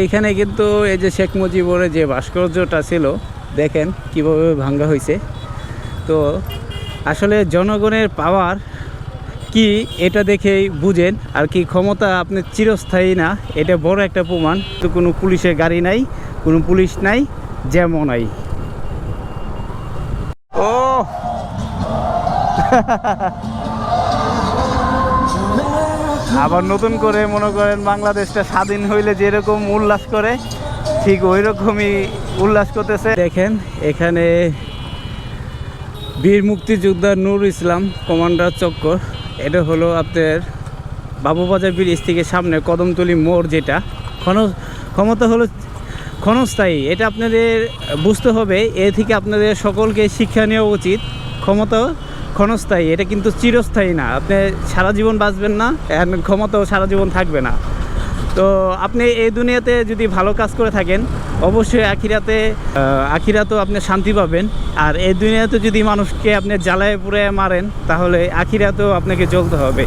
এইখানে কিন্তু এই যে শেখ মুজিবুরের যে ভাস্কর্যটা ছিল, দেখেন কীভাবে ভাঙ্গা হয়েছে তো আসলে জনগণের পাওয়ার কি এটা দেখেই বুঝেন, আর কি ক্ষমতা আপনার চিরস্থায়ী না, এটা বড় একটা প্রমাণ। তো কোনো পুলিশের গাড়ি নাই, কোনো পুলিশ নাই যেমন নাই। ও! আবার নতুন করে মনে করেন বাংলাদেশটা স্বাধীন হইলে যেরকম উল্লাস করে, ঠিক ওই রকমই উল্লাস করতেছে। দেখেন, এখানে বীর মুক্তিযোদ্ধা নূর ইসলাম, কমান্ডার চক্কর। এটা হলো আপনার বাবুবাজার ব্রিজ থেকে সামনে কদমতলি মোড় যেটা। ক্ষমতা হলো ক্ষণস্থায়ী, এটা আপনাদের বুঝতে হবে, এ থেকে আপনাদের সকলকে শিক্ষা নেওয়া উচিত। ক্ষমতা ক্ষণস্থায়ী, এটা কিন্তু চিরস্থায়ী না, আপনি সারা জীবন বাঁচবেন না ক্ষমতাও সারা জীবন থাকবে না। তো আপনি এই দুনিয়াতে যদি ভালো কাজ করে থাকেন, অবশ্যই আখিরাতে আখিরাতেও আপনি শান্তি পাবেন। আর এই দুনিয়াতে যদি মানুষকে আপনি জ্বালায় পুড়ে মারেন, তাহলে আখিরাতেও আপনাকে জ্বলতে হবে।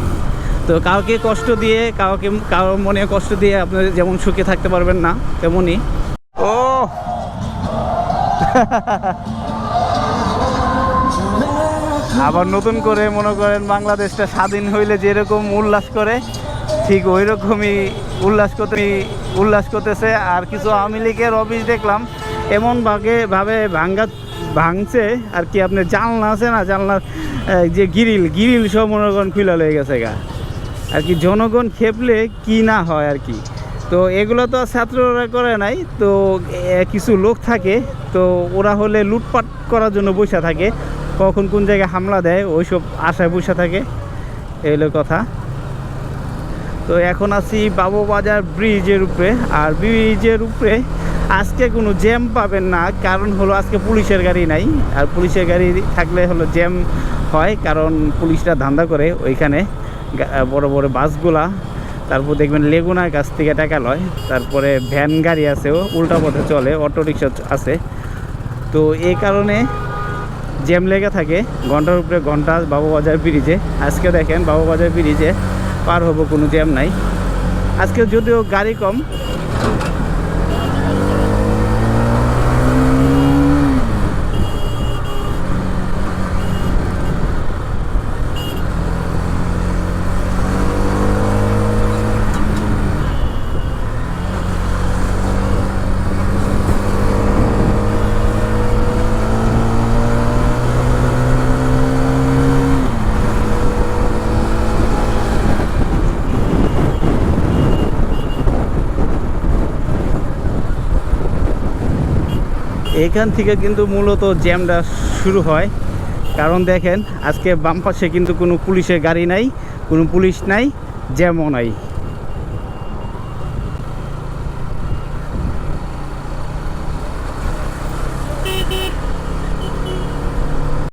তো কাউকে কষ্ট দিয়ে, কাউকে কারোর মনে কষ্ট দিয়ে আপনি যেমন সুখে থাকতে পারবেন না, তেমনই আবার নতুন করে মনে করেন বাংলাদেশটা স্বাধীন হইলে যেরকম উল্লাস করে, ঠিক ওই রকমই উল্লাস করতে, উল্লাস করতেছে। আর কিছু আওয়ামী লীগের অফিস দেখলাম, এমন ভাগে, ভাবে ভাঙ্গা, ভাঙছে, আর কি আপনার জানলা আছে না, জানলার যে গিরিল গিরিল সব মনে করেন খুলে হয়ে গেছে গা। আর কি জনগণ খেপলে কি না হয় আর কি। তো এগুলো তো ছাত্ররা করে নাই, তো কিছু লোক থাকে, তো ওরা হলে লুটপাট করার জন্য বসে থাকে, কখন কোন জায়গায় হামলা দেয়, ওইসব আশায় বসে থাকে, এগুলো কথা। তো এখন আছি বাবুবাজার ব্রিজের উপরে, আর ব্রিজের উপরে আজকে কোনো জ্যাম পাবেন না, কারণ হলো আজকে পুলিশের গাড়ি নাই, আর পুলিশের গাড়ি থাকলে হলো জ্যাম হয়, কারণ পুলিশরা ধান্দা করে ওইখানে বড় বড় বাসগুলা তারপর দেখবেন লেগুনার কাছ থেকে টাকা লয়। তারপরে ভ্যান গাড়ি আছে ও, উল্টা পথে চলে, অটো রিক্সা আছে। তো এই কারণে জ্যাম লেগে থাকে ঘণ্টার উপরে ঘণ্টা বাবুবাজার ব্রিজে আজকে দেখেন বাবুবাজার ব্রিজে পার হব কোনো জ্যাম নাই। আজকে যদিও গাড়ি কম এখান থেকে কিন্তু মূলত জ্যামটা শুরু হয়। কারণ দেখেন, আজকে বাম পাশে কিন্তু কোনো পুলিশের গাড়ি নাই, কোনো পুলিশ নাই, জ্যামও নাই।